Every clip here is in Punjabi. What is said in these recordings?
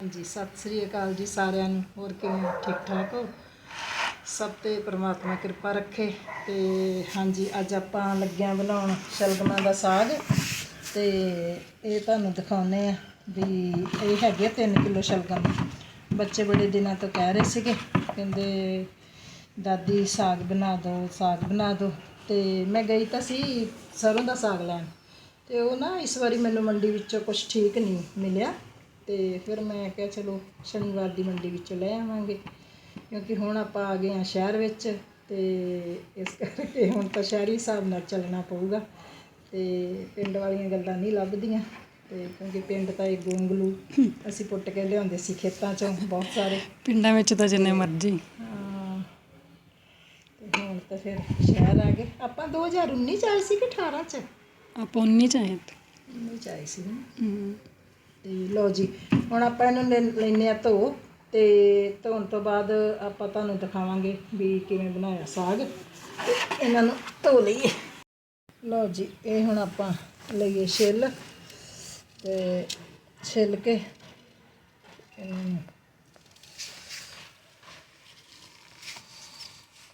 ਹਾਂਜੀ, ਸਤਿ ਸ੍ਰੀ ਅਕਾਲ ਜੀ ਸਾਰਿਆਂ ਨੂੰ। ਹੋਰ ਕਿਵੇਂ ਠੀਕ ਠਾਕ ਹੋ? ਸਭ ਤੇ ਪ੍ਰਮਾਤਮਾ ਕਿਰਪਾ ਰੱਖੇ ਤੇ ਹਾਂਜੀ, ਅੱਜ ਆਪਾਂ ਲੱਗਿਆ ਬਣਾਉਣ ਸ਼ਲਗਮਾਂ ਦਾ ਸਾਗ ਤੇ ਇਹ ਤੁਹਾਨੂੰ ਦਿਖਾਉਨੇ ਆ ਵੀ ਇਹ ਹੈਗੇ 3 ਕਿਲੋ ਸ਼ਲਗਮ। ਬੱਚੇ ਬੜੇ ਦਿਨਾਂ ਤੋਂ ਕਹਿ ਰਹੇ ਸੀਗੇ, ਕਹਿੰਦੇ, ਦਾਦੀ, ਸਾਗ ਬਣਾ ਦਿਓ ਸਾਗ ਬਣਾ ਦਿਓ ਤੇ ਮੈਂ ਗਈ ਤਾਂ ਸੀ ਸਰੋਂ ਦਾ ਸਾਗ ਲੈਣ ਤੇ ਉਹ ਨਾ ਇਸ ਵਾਰੀ ਮੈਨੂੰ ਮੰਡੀ ਵਿੱਚੋਂ ਕੁਝ ਠੀਕ ਨਹੀਂ ਮਿਲਿਆ। ਤੇ ਫਿਰ ਮੈਂ ਕਿਹਾ ਚਲੋ ਸ਼ਨੀਵਾਰ ਦੀ ਮੰਡੀ ਵਿੱਚੋਂ ਲੈ ਆਵਾਂਗੇ ਕਿਉਂਕਿ ਹੁਣ ਆਪਾਂ ਆ ਗਏ ਆ ਸ਼ਹਿਰ ਵਿੱਚ ਤੇ ਇਸ ਕਰਕੇ ਹੁਣ ਤਾਂ ਸ਼ਹਿਰੀ ਹਿਸਾਬ ਨਾਲ ਚੱਲਣਾ ਪਊਗਾ ਤੇ ਪਿੰਡ ਵਾਲੀਆਂ ਗੱਲਾਂ ਨਹੀਂ ਲੱਭਦੀਆਂ ਤੇ ਕਿਉਂਕਿ ਪਿੰਡ ਤਾਂ ਇਹ ਗੋਂਗਲੂ ਅਸੀਂ ਪੁੱਟ ਕੇ ਲਿਆਉਂਦੇ ਸੀ ਖੇਤਾਂ ਚੋਂ ਬਹੁਤ ਸਾਰੇ। ਪਿੰਡਾਂ ਵਿੱਚ ਤਾਂ ਜਿੰਨੇ ਮਰਜ਼ੀ। ਹਾਂ ਤੇ ਹੁਣ ਤਾਂ ਫਿਰ ਸ਼ਹਿਰ ਆ ਗਏ। ਆਪਾਂ 2019 ਚ ਆਏ ਸੀ ਕਿ 18 ਚ? ਆਪਾਂ ਉਨੀ ਚਾਹੇ 19 ਚ ਆਏ ਸੀ ਨਾ। ਤੇ ਲਓ ਜੀ, ਹੁਣ ਆਪਾਂ ਇਹਨੂੰ ਲੈ- ਲੈਨੇ ਆ ਧੋ ਤੇ ਧੋਣ ਤੋਂ ਬਾਅਦ ਆਪਾਂ ਤੁਹਾਨੂੰ ਦਿਖਾਵਾਂਗੇ ਵੀ ਕਿਵੇਂ ਬਣਾਇਆ ਸਾਗ। ਤੇ ਇਹਨਾਂ ਨੂੰ ਧੋ ਲਈਏ। ਲਓ ਜੀ, ਇਹ ਹੁਣ ਆਪਾਂ ਲਈਏ ਛਿੱਲ ਤੇ ਛਿੱਲ ਕੇ ਇਹਨਾਂ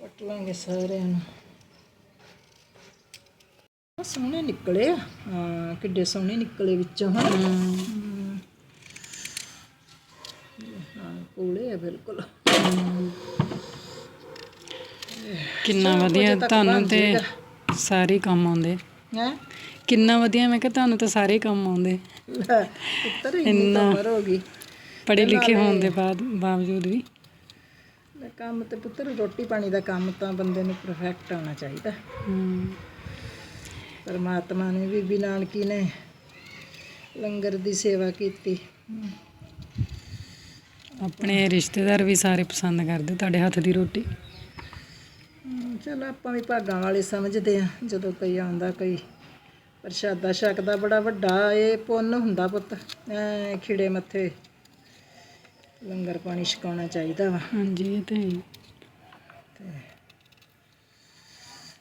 ਕੱਟ ਲਾਂਗੇ ਸਾਰਿਆਂ ਨੂੰ। ਸੋਹਣੇ ਨਿਕਲੇ ਆ। ਹਾਂ, ਕਿੱਡੇ ਸੋਹਣੇ ਨਿਕਲੇ ਵਿੱਚੋਂ ਹਾਂ ਹਾਂ ਕੋਲੇ ਆ ਬਿਲਕੁਲ। ਕਿੰਨਾ ਵਧੀਆ ਤੁਹਾਨੂੰ ਤੇ। ਸਾਰੇ ਕੰਮ ਆਉਂਦੇ। ਹੈ? ਕਿੰਨਾ ਵਧੀਆ ਮੈਂ ਕਿਹਾ ਤੁਹਾਨੂੰ ਤਾਂ ਸਾਰੇ ਕੰਮ ਆਉਂਦੇ। ਪੁੱਤਰ ਇੰਨੀ ਉਮਰ ਹੋ ਗਈ। ਪੜ੍ਹੇ ਲਿਖੇ ਹੋਣ ਦੇ ਬਾਅਦ ਬਾਵਜੂਦ ਵੀ। ਕੰਮ ਤੇ ਪੁੱਤਰ ਰੋਟੀ ਪਾਣੀ ਦਾ ਕੰਮ ਤਾਂ ਬੰਦੇ ਨੂੰ ਪਰਫੈਕਟ ਆਉਣਾ ਚਾਹੀਦਾ। ਹਮ, ਪਰਮਾਤਮਾ ਨੇ ਬੀਬੀ ਨਾਨਕੀ ਨੇ ਲੰਗਰ ਦੀ ਸੇਵਾ ਕੀਤੀ। ਆਪਣੇ ਰਿਸ਼ਤੇਦਾਰ ਵੀ ਸਾਰੇ ਪਸੰਦ ਕਰਦੇ ਤੁਹਾਡੇ ਹੱਥ ਦੀ ਰੋਟੀ? ਚਲੋ ਆਪਾਂ ਵੀ ਭਾਗਾਂ ਵਾਲੇ ਸਮਝਦੇ ਆ ਜਦੋਂ ਕੋਈ ਆਉਂਦਾ ਕੋਈ ਪ੍ਰਸ਼ਾਦਾ ਛਕਦਾ ਬੜਾ ਵੱਡਾ ਇਹ ਪੁੰਨ ਹੁੰਦਾ ਪੁੱਤ। ਐ ਖਿੜੇ ਮੱਥੇ ਲੰਗਰ ਪਾਣੀ ਛਕਾਉਣਾ ਚਾਹੀਦਾ ਵਾ। ਹਾਂਜੀ ਇਹ ਤੇ।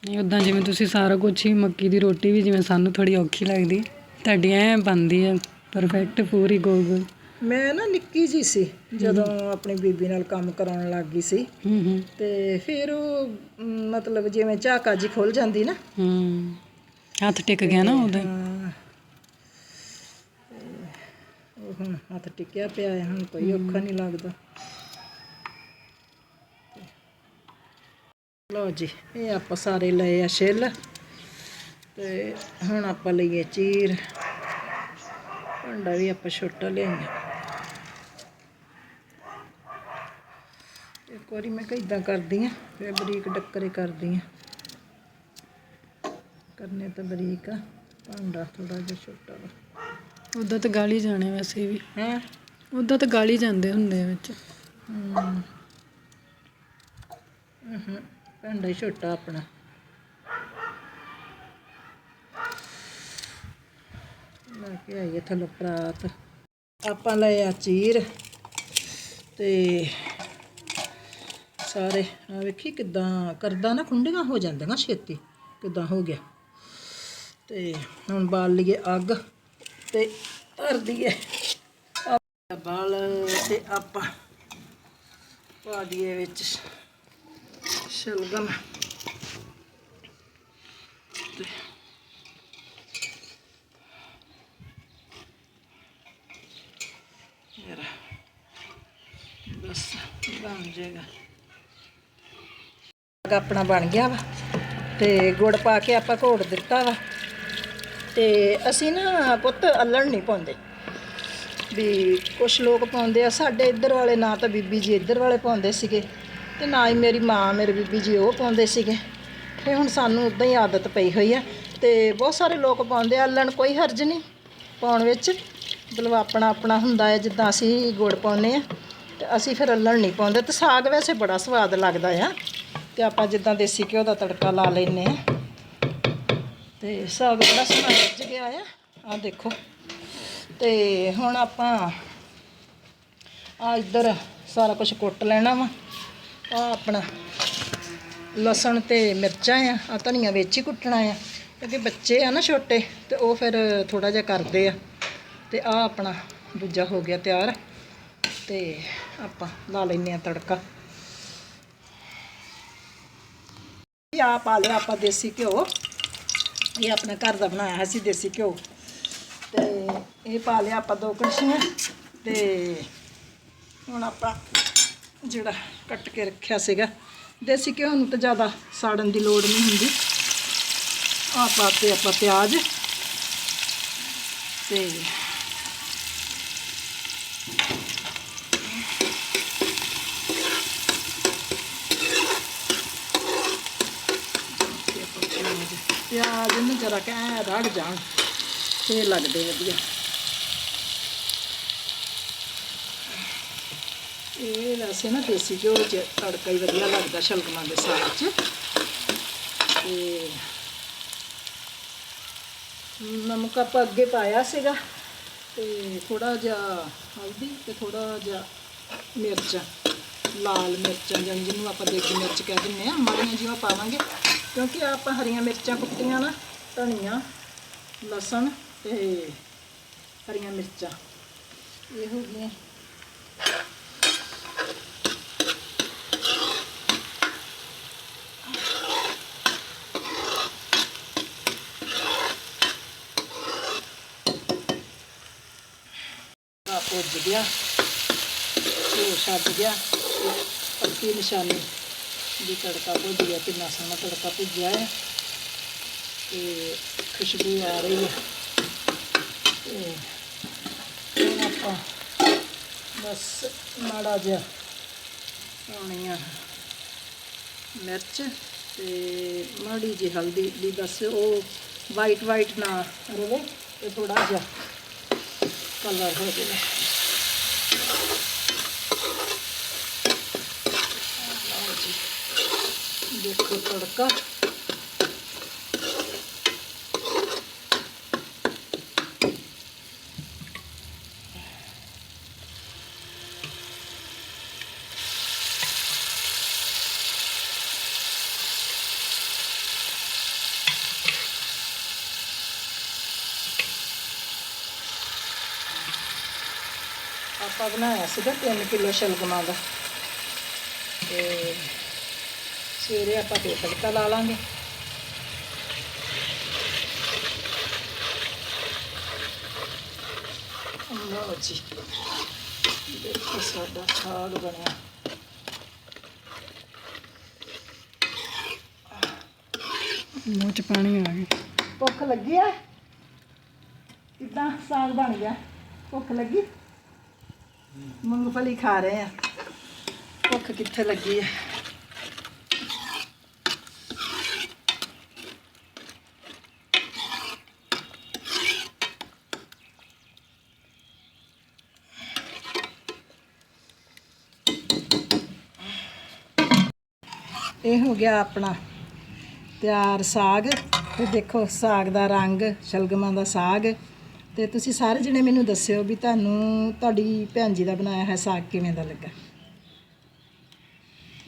ਨਹੀਂ ਉਦਾਂ ਜਿਵੇਂ ਤੁਸੀਂ ਸਾਰਾ ਕੁਝ ਹੀ ਮੱਕੀ ਦੀ ਰੋਟੀ ਵੀ ਜਿਵੇਂ ਸਾਨੂੰ ਥੋੜੀ ਔਖੀ ਲੱਗਦੀ ਤੁਹਾਡੀ ਐ ਬਣਦੀ ਹੈ ਪਰਫੈਕਟ ਪੂਰੀ ਗੋਲ ਗੋਲ ਮੈਂ ਨਾ ਨਿੱਕੀ ਜੀ ਸੀ ਜਦੋਂ ਆਪਣੀ ਬੀਬੀ ਨਾਲ ਕੰਮ ਕਰਾਉਣ ਲੱਗ ਗਈ ਸੀ। ਹੂੰ ਹੂੰ। ਤੇ ਫਿਰ ਉਹ ਮ, ਮਤਲਬ ਜਿਵੇਂ ਝਾਕਾ ਜੀ ਖੁੱਲ ਜਾਂਦੀ ਨਾ। ਹੂੰ ਹੱਥ ਟਿਕ ਗਿਆ ਨਾ ਉਹਦਾ। ਹਾਂ। ਤੇ ਉਹ ਹੁਣ ਹੱਥ ਟਿਕਿਆ ਪਿਆ ਹੈ ਹੁਣ ਕੋਈ ਔਖਾ ਨਹੀਂ ਲੱਗਦਾ। ਲਓ ਜੀ ਇਹ ਆਪਾਂ ਸਾਰੇ ਲਏ ਆ ਛਿੱਲ। ਤੇ ਹੁਣ ਆਪਾਂ ਲਈਏ ਚੀਰ। ਭਾਂਡਾ ਵੀ ਆਪਾਂ ਛੋਟਾ ਲਿਆਈਏ ਇੱਕ ਵਾਰੀ ਮੈਂ ਕਿਦਾਂ ਕਰਦੀ ਆ ਫਿਰ ਬਰੀਕ ਡੱਕਰੇ ਕਰਦੀ ਆ ਕਰਨੇ ਤਾਂ ਬਰੀਕ ਆ ਭਾਂਡਾ ਥੋੜਾ ਜਿਹਾ ਛੋਟਾ ਵਾ। ਉਦਾਂ ਤਾਂ ਗਾਲੀ ਜਾਣੇ ਵੈਸੇ ਵੀ। ਹੈ? ਉਦਾਂ ਤਾਂ ਗਾਲੀ ਜਾਂਦੇ ਹੁੰਦੇ ਆ ਵਿੱਚ। ਹੂੰ। ਭਾਂਡਾ ਹੀ ਛੋਟਾ ਆਪਣਾ। ਲੈ ਕੇ ਆਈਏ ਥੱਲੋਂ ਪਰਾਤ। ਆਪਾਂ ਲਏ ਆ ਚੀਰ ਤੇ ਸਾਰੇ। ਆ ਵੇਖੀ ਕਿਦਾਂ ਕਰਦਾ ਨਾ ਖੁੰਡੀਆਂ ਹੋ ਜਾਂਦੀਆਂ ਛੇਤੀ। ਕਿਦਾਂ ਹੋ ਗਿਆ। ਤੇ ਹੁਣ ਬਾਲ ਲਈਏ ਅੱਗ ਤੇ ਧਰ ਦਈਏ। ਬਾਲ ਤੇ ਆਪਾਂ ਪਾ ਦਈਏ ਵਿੱਚ ਸ਼ਲਗਮ। ਤੇ ਯਾਰ ਬਸ ਬਣ ਜਾਏਗਾ। ਆਪਣਾ ਬਣ ਗਿਆ ਵਾ ਤੇ ਗੁੜ ਪਾ ਕੇ ਆਪਾਂ ਘੋੜ ਦਿੱਤਾ ਵਾ। ਤੇ ਅਸੀਂ ਨਾ ਪੁੱਤ ਅਲਣ ਨਹੀਂ ਪਾਉਂਦੇ। ਵੀ ਕੁਝ ਲੋਕ ਪਾਉਂਦੇ ਆ, ਸਾਡੇ ਇੱਧਰ ਵਾਲੇ ਨਾ ਤਾਂ ਬੀਬੀ ਜੀ ਇੱਧਰ ਵਾਲੇ ਪਾਉਂਦੇ ਸੀਗੇ ਤੇ ਨਾ ਹੀ ਮੇਰੀ ਮਾਂ, ਮੇਰੇ ਬੀਬੀ ਜੀ ਉਹ ਪਾਉਂਦੇ ਸੀਗੇ। ਤੇ ਹੁਣ ਸਾਨੂੰ ਉਦਾਂ ਹੀ ਆਦਤ ਪਈ ਹੋਈ ਆ ਤੇ ਬਹੁਤ ਸਾਰੇ ਲੋਕ ਪਾਉਂਦੇ ਆ, ਅਲਣ ਕੋਈ ਹਰਜ ਨਹੀਂ। ਪਾਉਣ ਵਿੱਚ ਮਤਲਬ ਆਪਣਾ ਆਪਣਾ ਹੁੰਦਾ ਹੈ ਜਿੱਦਾਂ ਅਸੀਂ ਗੁੜ ਪਾਉਂਦੇ ਆ ਤੇ ਅਸੀਂ ਫਿਰ ਅਲਣ ਨਹੀਂ ਪਾਉਂਦੇ। ਤੇ ਸਾਗ ਵੈਸੇ ਬੜਾ ਸਵਾਦ ਲੱਗਦਾ ਆ। ਤੇ ਆਪਾਂ ਜਿੱਦਾਂ ਦੇਸੀ ਘਿਓ ਦਾ ਤੜਕਾ ਲਾ ਲੈਨੇ ਆ ਤੇ ਸਾਗ ਬੜਾ ਸੋਹਣਾ ਰਿੱਝ ਗਿਆ ਆ ਆ ਦੇਖੋ। ਤੇ ਹੁਣ ਆਪਾਂ ਆ ਇੱਧਰ ਸਾਰਾ ਕੁਝ ਕੁੱਟ ਲੈਣਾ ਵਾ। ਆ ਆਪਣਾ ਲਸਣ ਤੇ ਮਿਰਚਾਂ ਆ ਆ ਧਨੀਆ ਵਿੱਚ ਹੀ ਕੁੱਟਣਾ ਆ। ਕਿਉਂਕਿ ਬੱਚੇ ਆ ਨਾ ਛੋਟੇ, ਤੇ ਉਹ ਫਿਰ ਥੋੜਾ ਜਿਹਾ ਕਰਦੇ ਆ। ਤੇ ਆ ਆਪਣਾ ਦੂਜਾ ਹੋ ਗਿਆ ਤਿਆਰ। ਤੇ ਆਪਾਂ ਲਾ ਲੈਨੇ ਆ ਤੜਕਾ। ਆ ਪਾ ਲਿਆ ਆਪਾਂ ਦੇਸੀ ਘਿਓ। ਇਹ ਆਪਣੇ ਘਰ ਦਾ ਬਣਾਇਆ ਹੈ ਸੀ, ਦੇਸੀ ਘਿਓ। ਤੇ ਇਹ ਪਾ ਲਿਆ ਆਪਾਂ ਦੋ ਕੜਛੀਆਂ। ਤੇ ਹੁਣ ਆਪਾਂ ਜਿਹੜਾ ਕੱਟ ਕੇ ਰੱਖਿਆ ਸੀਗਾ, ਦੇਸੀ ਘਿਓ ਨੂੰ ਤਾਂ ਜ਼ਿਆਦਾ ਸਾੜਨ ਦੀ ਲੋੜ ਨਹੀਂ ਹੁੰਦੀ। ਆ ਪਾਤੇ ਆਪਾਂ ਪਿਆਜ਼ ਤੇ ਤੇ ਆਪਾਂ ਪਿਆਜ਼ ਪਿਆਜ਼ ਨੂੰ ਜਰਾ ਕਹਿ ਰੜ ਜਾਣ ਤੇ ਲੱਗਦੇ ਵਧੀਆ। ਇਹ ਵੈਸੇ ਨਾ ਦੇਸੀ ਘਿਓ ਚ ਤੜਕਾ ਹੀ ਵਧੀਆ ਲੱਗਦਾ ਸ਼ਲਗਮਾਂ ਦੇ ਸਾਗ ਚ ਤੇ ਨਮਕ ਆਪਾਂ ਅੱਗੇ ਪਾਇਆ ਸੀਗਾ, ਤੇ ਥੋੜਾ ਜਿਹਾ ਹਲਦੀ ਤੇ ਥੋੜਾ ਜਿਹਾ ਮਿਰਚ, ਲਾਲ ਮਿਰਚਾਂ, ਜਾਣੀ ਜਿਹਨੂੰ ਆਪਾਂ ਦੇਗੀ ਮਿਰਚ ਕਹਿ ਦਿੰਦੇ ਆ, ਮਾੜੀਆਂ ਜਿਹੀਆਂ ਪਾਵਾਂਗੇ। ਕਿਉਂਕਿ ਆਪਾਂ ਹਰੀਆਂ ਮਿਰਚਾਂ ਕੁੱਟੀਆਂ ਨਾ ਧਨੀਆ ਲਸਣ ਤੇ ਹਰੀਆਂ ਮਿਰਚਾਂ ਇਹ ਹੋ ਗਈਆਂ ਆ ਪੁੱਜ ਗਿਆ ਉਹ ਛੱਡ ਗਿਆ ਤੇ ਪੱਕੀ ਨਿਸ਼ਾਨੀ ਵੀ ਤੜਕਾ ਭੁੱਜਿਆ ਕਿੰਨਾ ਸੋਹਣਾ ਤੜਕਾ ਭੁੱਜਿਆ ਹੈ। ਤੇ ਖੁਸ਼ਬੂ ਆ ਰਹੀ ਹੈ। ਤੇ ਹੁਣ ਆਪਾਂ ਬਸ ਮਾੜਾ ਜਿਹਾ ਪਾਉਣੀ ਆ ਮਿਰਚ ਤੇ ਮਾੜੀ ਜਿਹੀ ਹਲਦੀ ਦੀ ਬਸ ਉਹ ਵਾਈਟ ਵਾਈਟ ਨਾ ਰਵੇ ਤੇ ਥੋੜਾ ਜਿਹਾ ਕਲਰ ਹੋ ਜਾਵੇ ਲਓ ਜੀ ਦੇਖੋ ਤੜਕਾ। ਆਪਾਂ ਬਣਾਇਆ ਸੀਗਾ 3 ਕਿਲੋ ਸ਼ਲਗਮਾਂ ਦਾ। ਤੇ ਸਵੇਰੇ ਆਪਾਂ ਫੇਰ ਤੜਕਾ ਲਾ ਲਾਂਗੇ। ਲਓ ਜੀ ਦੇਖੋ ਸਾਡਾ ਸਾਗ ਬਣਿਆ। ਮੂੰਹ ਚ ਪਾਣੀ ਆ ਗਿਆ। ਭੁੱਖ ਲੱਗੀ ਆ? ਕਿੱਦਾਂ ਸਾਗ ਬਣ ਗਿਆ? ਭੁੱਖ ਲੱਗੀ? ਮੂੰਗਫਲੀ ਖਾ ਰਹੇ ਆ। ਭੁੱਖ ਕਿੱਥੇ ਲੱਗੀ ਆ? ਇਹ ਹੋ ਗਿਆ ਆਪਣਾ ਤਿਆਰ ਸਾਗ ਤੇ ਦੇਖੋ ਸਾਗ ਦਾ ਰੰਗ, ਸ਼ਲਗਮਾਂ ਦਾ ਸਾਗ। ਤੇ ਤੁਸੀਂ ਸਾਰੇ ਜਣੇ ਮੈਨੂੰ ਦੱਸਿਓ ਵੀ ਤੁਹਾਨੂੰ, ਤੁਹਾਡੀ ਭੈਣ ਜੀ ਦਾ ਬਣਾਇਆ ਹੈ ਸਾਗ ਕਿਵੇਂ ਦਾ ਲੱਗਾ?